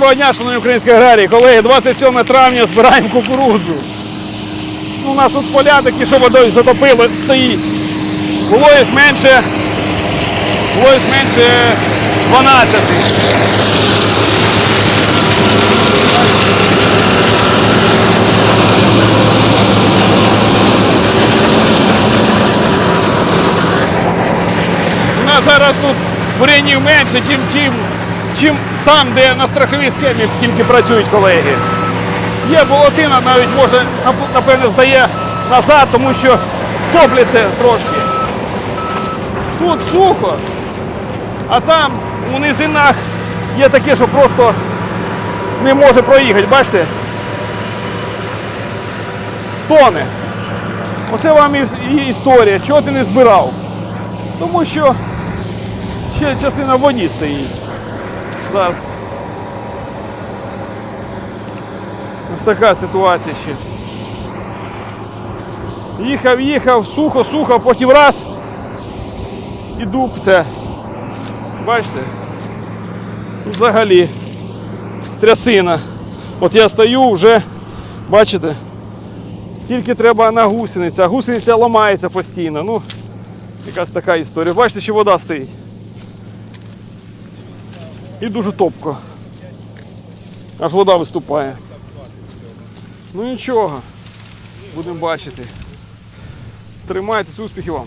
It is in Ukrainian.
Доброго дня, шановні українські аграрії. Колеги, 27 травня збираємо кукурудзу. Ну, у нас тут поля такі, що водою затопило, стоїть. Вологість менше, вологість менше 12. У нас зараз тут буренів менше, чим, чим, чим там, де на страховій схемі тільки працюють колеги. Є болотина, навіть може, нап- напевне, здає назад, тому що топляться трошки. Тут сухо, а там у низинах є таке, що просто не може проїхати, бачите? Тоне. Оце вам і історія, чого ти не збирав. Тому що ще частина в воді стоїть. Зараз. Ось така ситуація ще. Їхав, їхав, сухо, сухо, потім раз і дубця. Бачите? Взагалі трясина. От я стою вже, бачите, тільки треба на гусениця, гусениця ламається постійно. Ну, Якась така історія. Бачите, що вода стоїть. І дуже топко. Аж вода виступає. Ну нічого. Будемо бачити. Тримайтесь, успіхів вам.